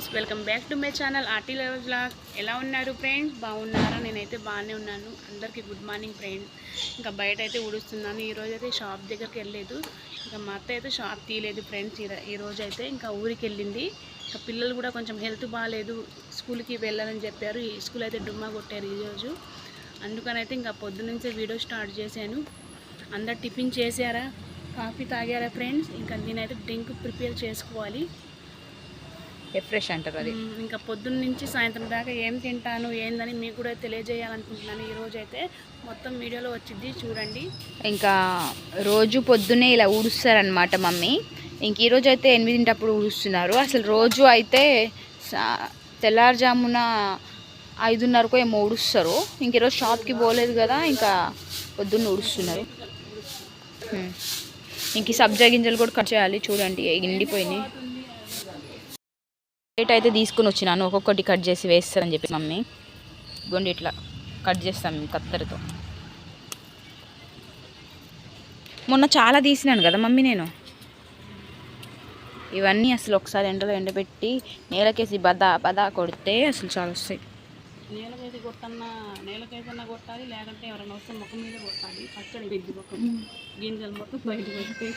Friends welcome back to my channel RT level blog. ఎలా ఉన్నారు friends? బాగున్నారా? నేనైతే బాగానే ఉన్నాను. అందరికీ గుడ్ మార్నింగ్ ఫ్రెండ్స్. ఇంకా బయట అయితే ఊడుస్తున్నాను. ఈరోజు అయితే షాప్ దగ్గరికి వెళ్ళలేదు. ఇంకా మా అత్త అయితే షాప్ తీయలేదు ఫ్రెండ్స్. ఈరోజు అయితే ఇంకా ఊరికి వెళ్ళింది. ఇంకా పిల్లలు కూడా కొంచెం హెల్త్ బాగాలేదు. స్కూల్కి వెళ్ళాలని చెప్పారు. ఈ స్కూల్ అయితే డుమ్మా కొట్టారు ఈరోజు అందుకనైతే ఇంకా పొద్దునుంచే వీడియో స్టార్ట్ చేశాను. అందరు టిఫిన్ చేశారా? కాఫీ తాగారా ఫ్రెండ్స్? ఇంకా నేనైతే డ్రింక్ ప్రిపేర్ చేసుకోవాలి. రిఫ్రెష్ అంటారు అది. ఇంకా పొద్దున్న నుంచి సాయంత్రం దాకా ఏం తింటాను ఏందని మీకు కూడా తెలియజేయాలనుకుంటున్నాను. ఈ రోజు అయితే మొత్తం వీడియోలో వచ్చింది చూడండి. ఇంకా రోజు పొద్దున్నే ఇలా ఊడుస్తారనమాట మమ్మీ. ఇంక ఈరోజు అయితే ఎనిమిదింటప్పుడు ఊడుస్తున్నారు. అసలు రోజు అయితే తెల్లారుజామున ఐదున్నరకు ఏమో ఊడుస్తారు. ఇంక ఈరోజు షాప్కి పోలేదు కదా ఇంకా పొద్దున్న ఊడుస్తున్నారు. ఇంక ఈ సబ్జా గింజలు కూడా కట్ చేయాలి చూడండి ఎండిపోయినాయి ప్లేట్ అయితే తీసుకుని వచ్చినాను. ఒక్కొక్కటి కట్ చేసి వేస్తానని చెప్పి మమ్మీ. ఇదిగోండి ఇట్లా కట్ చేస్తాం మేము కత్తెరతో. మొన్న చాలా తీసినాను కదా మమ్మీ నేను. ఇవన్నీ అసలు ఒకసారి ఎండలో ఎండబెట్టి నేలకేసి బదా బదా కొడితే అసలు చాలా వస్తాయి. నేలకేసి కొట్టన్నా నేలకేసన్నా కొట్టాలి లేకుంటే ఎవరైనా వస్తే ముఖం మీద కొట్టాలి. పచ్చడి ముఖం గింజలు మొత్తం బయటకు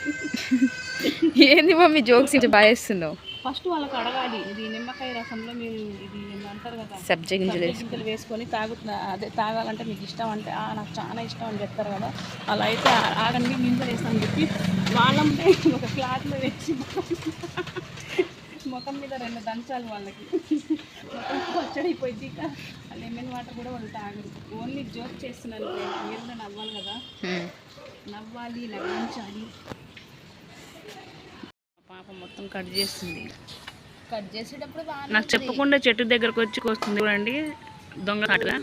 ఏంది మమ్మీ జోక్స్ బాగా వేస్తున్నావు? ఫస్ట్ వాళ్ళకి అడగాలి. ఇది నిమ్మకాయ రసంలో మీరు ఇది అంటారు కదా? సబ్జా గింజలు గింజలు వేసుకొని తాగు అదే తాగాలంటే మీకు ఇష్టం అంటే "ఆ, నాకు చాలా ఇష్టం అని చెప్తారు కదా. అలా అయితే ఆ- ఆగండి గింజలు వేస్తాను చెప్పి వాళ్ళంటే ఒక క్లాత్లో వేసి ముఖం మీద రెండు దంచాలి వాళ్ళకి. మొత్తం పచ్చడి అయిపోయింది ఇక. లెమన్ వాటర్ కూడా వాళ్ళు తాగరు. ఓన్లీ జోక్ చేస్తున్నాను. మీరు కూడా నవ్వాలి కదా. నవ్వాలి నవ్వించాలి. మొత్తం కట్ చేస్తుంది. కట్ చేసేటప్పుడు నాకు చెప్పకుండా చెట్టు దగ్గరకు వచ్చి కోస్తుంది చూడండి. దొంగ కాటుగా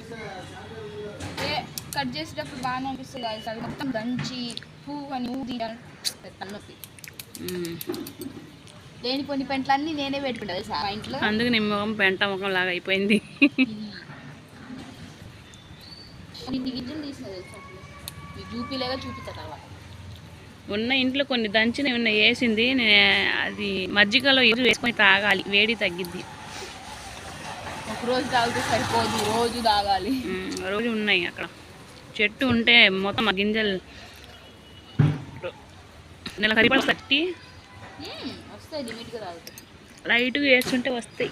కట్ చేసేటప్పుడు బాగా అనిపిస్తుంది. అది మొత్తం దంచి పువ్వు అని ఊది తలనొప్పి. లేని కొన్ని పెంట్లన్నీ నేనే పెట్టుకుంటా తెలుసా? మా ఇంట్లో అందుకు నీ ముఖం పెంట ముఖం లాగా అయిపోయింది. గింజలు తీసిన చూపిలేగా చూపిస్తా తర్వాత. ఉన్న ఇంట్లో కొన్ని దంచిన ఉన్న వేసింది అది మజ్జిగలో ఇది వేసుకొని తాగాలి వేడి తగ్గిద్ది. ఒక రోజు తాగితే సరిపోదు రోజు తాగాలి. రోజు ఉన్నాయి అక్కడ. చెట్టు ఉంటే మొత్తం గింజలు నెల మ్మ్. వస్తాయి లిమిట్గా తాగుతాయి. లైట్గా వేస్తుంటే వస్తాయి.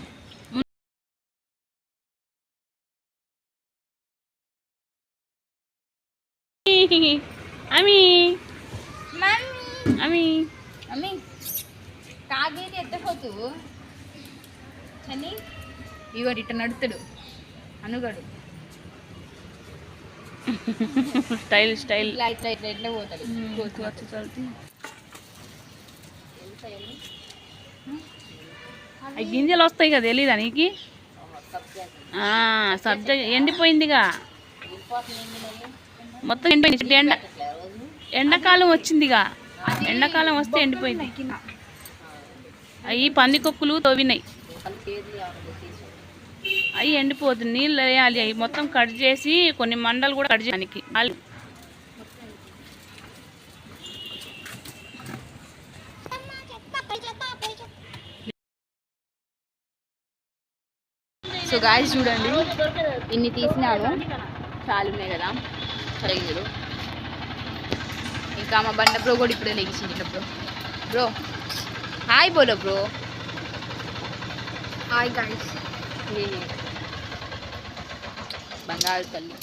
అమి. అమి అమ్మి తాగేది ఎత్తపోతు చని ఇగో ఇట్ట నడుతాడు అనుగడు. స్టైల్ స్టైల్ ఇట్లా ఇట్లా ఇట్లా ఇట్లా పోతాడు. అవి గింజలు వస్తాయి కదా తెలీదా నీకు? ఆ, సబ్జా ఎండిపోయిందిగా. మొత్తం ఎండిపోయింది ఎండ. ఎండాకాలం వచ్చిందిగా. ఎండాకాలం వస్తే ఎండిపోయింది. అవి పందికొక్కులు తవ్వినాయి. అవి ఎండిపోతుంది నీళ్ళు వేయాలి. అవి మొత్తం కట్ చేసి కొన్ని మండలు కూడా కట్ చేయడానికి. సో గాయస్ చూడండి ఇన్ని తీసినాను. చాలా ఉన్నాయి కదా. సరే ఇంకా మా బండ బ్రో కూడా ఇప్పుడే లెగిసింది ఇట్లా బ్రో. బ్రో. హాయ్ బోలో బ్రో. హాయ్ గాయస్ బంగారు తల్లి.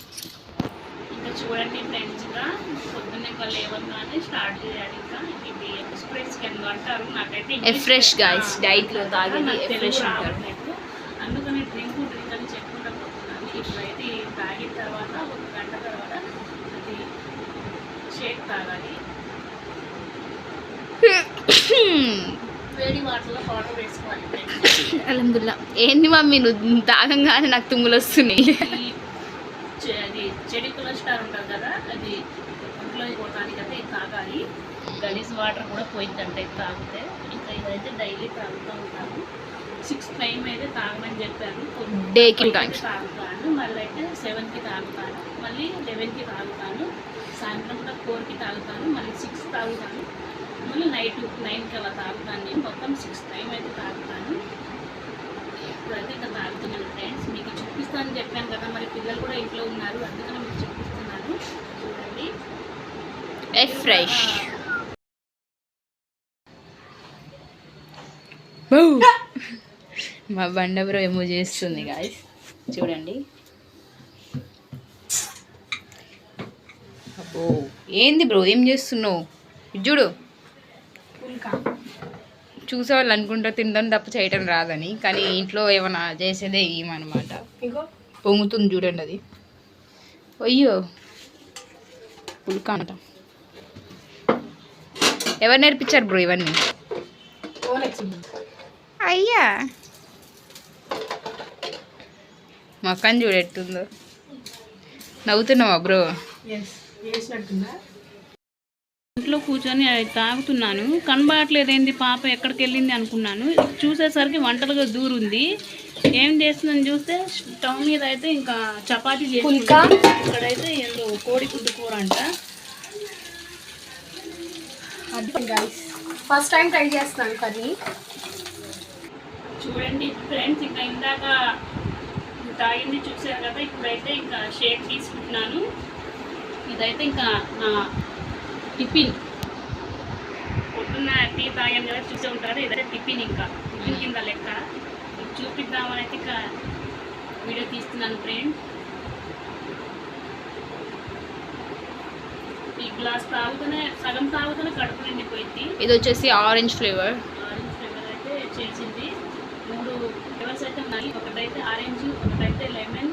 ఇంకా చూడండి ఫ్రెండ్స్గా పొద్దున్నే ఇంకా లేవగానే స్టార్ట్ చేయాలి ఇంకా. ఇది ఎక్స్ప్రెస్ కింద అంటారు. నాకైతే ఎఫ్రెష్ గాయస్ డైట్లో తాగేది. నాకు తెలుగు ఎఫ్రెష్ అంటారు రావట్లేదు. అందుకని డ్రింక్ డ్రింక్ అని చెప్పుకుంటా పోతున్నాను ఇప్పుడైతే ఇది తాగిన తర్వాత ఒక గంట తర్వాత అది షేక్ తాగాలి అల్హమ్దుల్లా ఏంది మమ్మీ నువ్వు తాగంగానే నాకు తుమ్ములు వస్తున్నాయి చెడి కొలెస్ట్రాల్ ఉంటుంది కదా అది ఒంట్లో పోవడానికి అయితే తాగాలి. గలీజ్ వాటర్ కూడా పోయిద్దంట ఇది తాగితే. ఇంకా ఇదైతే డైలీ తాగుతూ ఉంటాను. సిక్స్ టైం అయితే తాగమని చెప్పాను Day కి two Five times. తాగుతాను. మళ్ళీ అయితే సెవెన్కి తాగుతాను. మళ్ళీ లెవెన్కి తాగుతాను. సాయంత్రం కూడా ఫోర్కి తాగుతాను. మళ్ళీ సిక్స్ తాగుతాను. పెట్టుకొని నైట్ నైన్కి అలా తాగుతాను. మొత్తం సిక్స్ టైం అయితే తాగుతాను. ఇప్పుడైతే ఇంకా తాగుతున్నాను ఫ్రెండ్స్ మీకు చూపిస్తానని చెప్పాను కదా మరి పిల్లలు కూడా ఇంట్లో ఉన్నారు. అందుకని మీకు చూపిస్తున్నాను. చూడండి. ఫ్రెష్ మా బండబ్రో ఏమో చేస్తుంది గాయ చూడండి. అబ్బో ఏంది బ్రో? ఏం చేస్తున్నావు? చూడు. చూసేవాళ్ళు అనుకుంటా తినడం తప్ప చేయటం రాదని. కానీ ఇంట్లో ఏమైనా చేసేదే ఏమన్నమాట. ఇంకో? పొంగుతుంది చూడండి అది. అయ్యో పుల్కా అంట ఎవరు నేర్పించారు బ్రో ఇవన్నీ? అయ్యా. మా అక్కని చూడు ఎట్టుందో. నవ్వుతున్నావా బ్రో? కూర్చొని అది తాగుతున్నాను. కనబడట్లేదు ఏంది పాప? ఎక్కడికి వెళ్ళింది అనుకున్నాను. చూసేసరికి వంటలుగా దూరుంది. ఏం చేస్తుందని చూస్తే స్టవ్ మీద అయితే ఇంకా చపాతీ చేసి ఇక్కడైతే ఏందో కోడి గుడ్డు కూర అంట. ఫస్ట్ టైం ట్రై చేస్తున్నాను కర్రీ. చూడండి ఫ్రెండ్స్ ఇంకా ఇందాక తాగింది చూసారు కదా ఇప్పుడైతే ఇంకా షేక్ తీసుకుంటున్నాను. ఇదైతే ఇంకా నా టిఫిన్. పొద్దున్న టీ తాగాను కదా చూసే ఉంటారు. ఇదైతే టిఫిన్ ఇంకా టిఫిన్ కింద లెక్క. చూపిద్దామని అయితే ఇంకా వీడియో తీస్తున్నాను ఫ్రెండ్. ఈ గ్లాస్ తాగుతూనే సగం తాగుతూనే కడుపు నిండిపోయింది. ఇది వచ్చేసి ఆరెంజ్ ఫ్లేవర్. ఆరెంజ్ ఫ్లేవర్ అయితే చేసింది. మూడు ఫ్లేవర్స్ అయితే ఉన్నాయి. ఒకటైతే ఆరెంజ్ ఒకటైతే లెమన్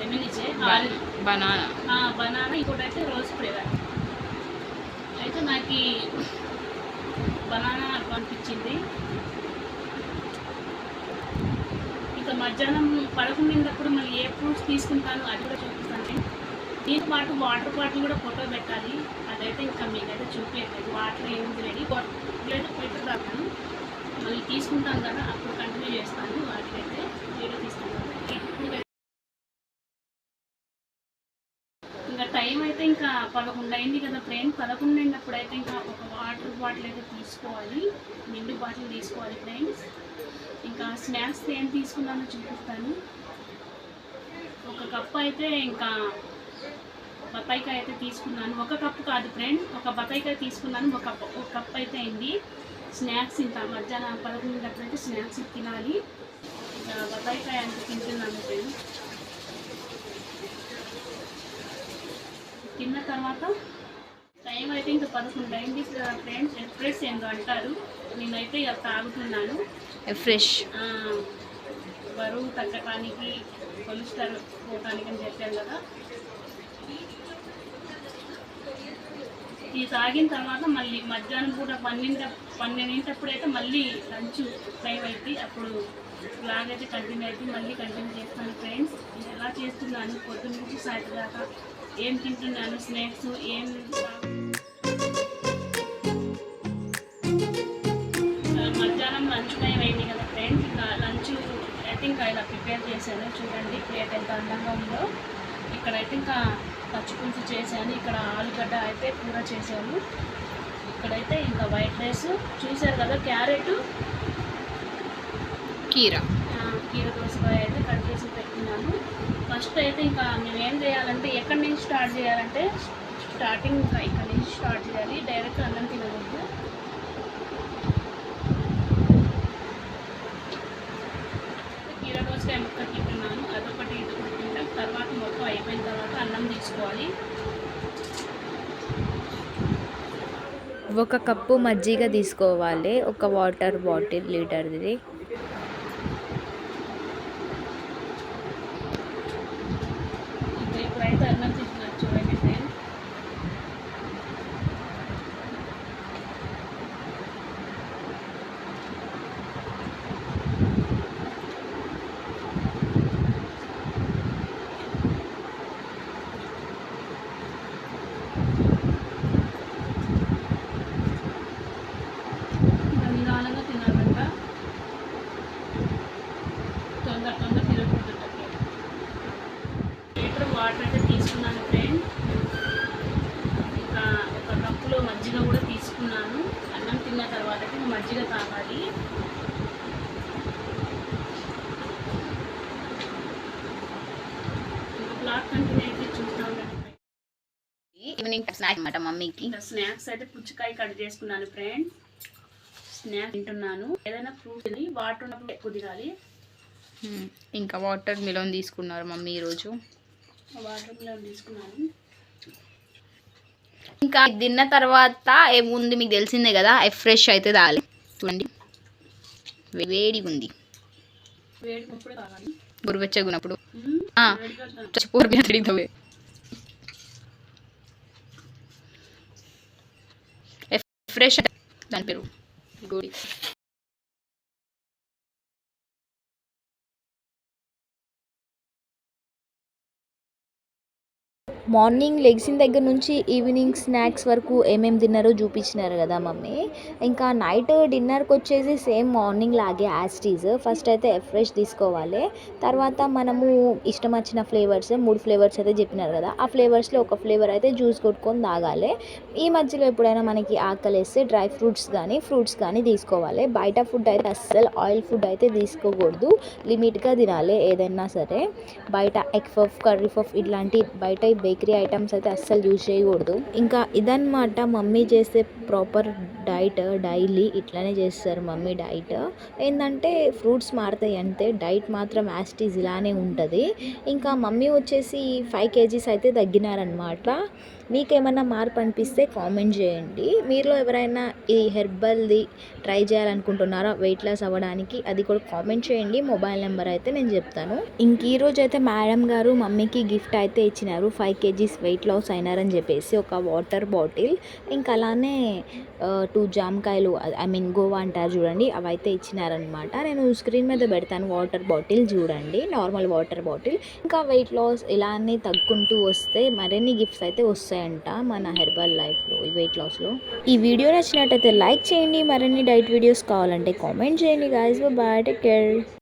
లెమన్ ఇచ్చే ఆరెంజ్. బనానా. బనానా. ఇంకోటి అయితే రోజ్ ఫ్లేవర్ అయితే నాకు ఈ బనానా అనిపించింది ఇంకా మధ్యాహ్నం పడుకునేటప్పుడు మళ్ళీ ఏ ఫ్రూట్స్ తీసుకుంటాను అది కూడా చూపిస్తాను దీంతో పాటు వాటర్ బాటిల్ కూడా ఫోటో పెట్టాలి. అదైతే ఇంకా మీకైతే చూపించలేదు వాటర్ ఏముంది రెడీ అయితే ఫిల్టర్ తాగుతాను మళ్ళీ తీసుకుంటాను కదా అప్పుడు కంటిన్యూ చేస్తాను. వాటికైతే వీడియో తీసుకుంటాను ఇంకా టైం అయితే ఇంకా పదకొండు అయింది కదా ట్రైన్ పదకొండు అయినప్పుడు అయితే ఇంకా ఒక వాటర్ బాటిల్ అయితే తీసుకోవాలి. నిండు బాటిల్ తీసుకోవాలి ఫ్రెండ్స్. ఇంకా స్నాక్స్ ఏం తీసుకున్నానో చూపిస్తాను. ఒక కప్ అయితే ఇంకా బత్తాయికాయ అయితే తీసుకున్నాను. ఒక కప్పు కాదు ఫ్రెండ్ ఒక బత్తాయికాయ తీసుకున్నాను. ఒక కప్ ఒక కప్ అయితే అయింది స్నాక్స్ ఇంకా మధ్యాహ్నం పదకొండు అయితే స్నాక్స్ తినాలి. ఇంకా బత్తాయికాయ అంత తింటున్నాను ఫ్రెండ్. తిన్న తర్వాత టైం అయితే ఇంకా పదకొండు అయింది ఫ్రెండ్స్ ఎక్స్ప్రెస్ ఏందో అంటారు? నేనైతే ఇక తాగుతున్నాను. ఫ్రెష్. బరువు తగ్గటానికి కొలెస్ట్రాల్ పోవటానికి అని చెప్పాను కదా. ఈ తాగిన తర్వాత మళ్ళీ మధ్యాహ్నం పూట పన్నెండు పన్నెండింటప్పుడు అయితే మళ్ళీ లంచ్ టైం అయితే అప్పుడు బ్లాగ్ అయితే కంటిన్యూ అయితే మళ్ళీ కంటిన్యూ చేస్తాను ఫ్రెండ్స్. నేను ఎలా చేస్తున్నాను? పొద్దున్న నుంచి సాయంత్రం దాకా ఏం తింటున్నాను? స్నాక్స్ ఏం ఇంకా ఇలా ప్రిపేర్ చేశాను. చూడండి ప్లేట్ ఎంత అందంగా ఉందో. ఇక్కడైతే ఇంకా పచ్చిపులుసు చేశాను. ఇక్కడ ఆలుగడ్డ అయితే కూర చేశాను. ఇక్కడైతే ఇంకా వైట్ రైస్. చూశారు కదా క్యారెట్? కీరా. కీర దోసకాయ అయితే కట్ చేసి పెట్టుకున్నాను. ఫస్ట్ అయితే ఇంకా మేము ఏం చేయాలంటే ఎక్కడి నుంచి స్టార్ట్ చేయాలంటే స్టార్టింగ్ ఇంకా ఇక్కడ నుంచి స్టార్ట్ చేయాలి. డైరెక్ట్ అన్నం తినకూడదు. దోసకాయ ముక్క తింటున్నాను అదొకటి ఇదొకటి తింటాం. తర్వాత మొత్తం అయిపోయిన తర్వాత అన్నం తీసుకోవాలి. ఒక కప్పు మజ్జిగ తీసుకోవాలి. ఒక వాటర్ బాటిల్ లీటర్ది. ఇప్పుడైతే అన్నం తింటున్నాను చూడండి ఫ్రెండ్ ఇంకా నిదానంగా తినాలంట తొందర తొందర తినకూడదు లీటర్ వాటర్ అయితే తీసుకున్నాను ఫ్రెండ్ ఇంకా ఒక కప్పులో మజ్జిగ కూడా తీసుకున్నాను అన్నం తిన్న తర్వాత అయితే మజ్జిగ తాగాలి. ఈవినింగ్ స్నాక్ అనమాట మమ్మీకి. స్నాక్స్ అయితే పుచ్చకాయ కట్ చేసుకున్నాను ఫ్రెండ్ స్నాక్స్ తింటున్నాను. ఏదైనా ఫ్రూట్ వాటర్ ఉన్నప్పుడు ఎక్కువ తినాలి. ఇంకా వాటర్ మిలోన్ తీసుకున్నారు మమ్మీ ఈరోజు. వాటర్ మిలన్ తీసుకున్నాను. ఇంకా తిన్న తర్వాత ఏముంది మీకు తెలిసిందే కదా ఫ్రెష్ అయితే తాగాలి. చూడండి. వేడిగా ఉంది. వేడి గురువెచ్చగా ఉన్నప్పుడు ఉంది. చచ్చిపోరు ఫ్రెష్ దాని పేరు. గుడి. మార్నింగ్ లెగ్సిన దగ్గర నుంచి ఈవినింగ్ స్నాక్స్ వరకు ఏమేమి తిన్నారో చూపించినారు కదా మమ్మీ. ఇంకా నైట్ డిన్నర్కి వచ్చేసి సేమ్ మార్నింగ్ లాగే యాస్టీజ్ ఫస్ట్ అయితే ఫ్రెష్ తీసుకోవాలి. తర్వాత మనము ఇష్టం వచ్చిన ఫ్లేవర్స్ మూడు ఫ్లేవర్స్ అయితే చెప్పినారు కదా. ఆ ఫ్లేవర్స్లో ఒక ఫ్లేవర్ అయితే జ్యూస్ కొట్టుకొని తాగాలి. ఈ మధ్యలో ఎప్పుడైనా మనకి ఆకలేస్తే డ్రై ఫ్రూట్స్ కానీ ఫ్రూట్స్ కానీ తీసుకోవాలి. బయట ఫుడ్ అయితే అస్సలు ఆయిల్ ఫుడ్ అయితే తీసుకోకూడదు. లిమిట్గా తినాలి ఏదైనా సరే. బయట ఎగ్ ఫఫ్ కర్రీ ఫఫ్ ఇట్లాంటి బయట బేక్ బేకరీ ఐటమ్స్ అయితే అస్సలు యూజ్ చేయకూడదు. ఇంకా ఇదన్నమాట మమ్మీ చేసే ప్రాపర్ డైట్ డైలీ ఇట్లానే చేస్తారు మమ్మీ డైట్. ఏంటంటే ఫ్రూట్స్ మారుతాయి అంతే డైట్ మాత్రం యాస్టీజ్ ఇలానే ఉంటుంది. ఇంకా మమ్మీ వచ్చేసి ఫైవ్ కేజీస్ అయితే తగ్గినారనమాట మీకు ఏమైనా మార్పు అనిపిస్తే కామెంట్ చేయండి. మీలో ఎవరైనా ఈ హెర్బల్ది ట్రై చేయాలనుకుంటున్నారా వెయిట్ లాస్ అవ్వడానికి అది కూడా కామెంట్ చేయండి. మొబైల్ నెంబర్ అయితే నేను చెప్తాను. ఇంక ఈ రోజు అయితే మేడం గారు మమ్మీకి గిఫ్ట్ అయితే ఇచ్చినారు. ఫైవ్ కేజీస్ వెయిట్ లాస్ అయినారని చెప్పేసి ఒక వాటర్ బాటిల్. ఇంకా అలానే టూ జామకాయలు ఐ మీన్ గోవా అంటారు చూడండి అవి అయితే ఇచ్చినారనమాట. నేను స్క్రీన్ మీద పెడతాను వాటర్ బాటిల్ చూడండి నార్మల్ వాటర్ బాటిల్. ఇంకా వెయిట్ లాస్ ఇలానే తగ్గుకుంటూ వస్తే మరిన్ని గిఫ్ట్స్ అయితే వస్తాయి. వస్తాయంట మన హెర్బల్ లైఫ్లో ఈ వెయిట్ లాస్లో ఈ వీడియో నచ్చినట్టయితే లైక్ చేయండి మరిన్ని డైట్ వీడియోస్ కావాలంటే కామెంట్ చేయండి గాయస్ బాయ్ టేక్ కేర్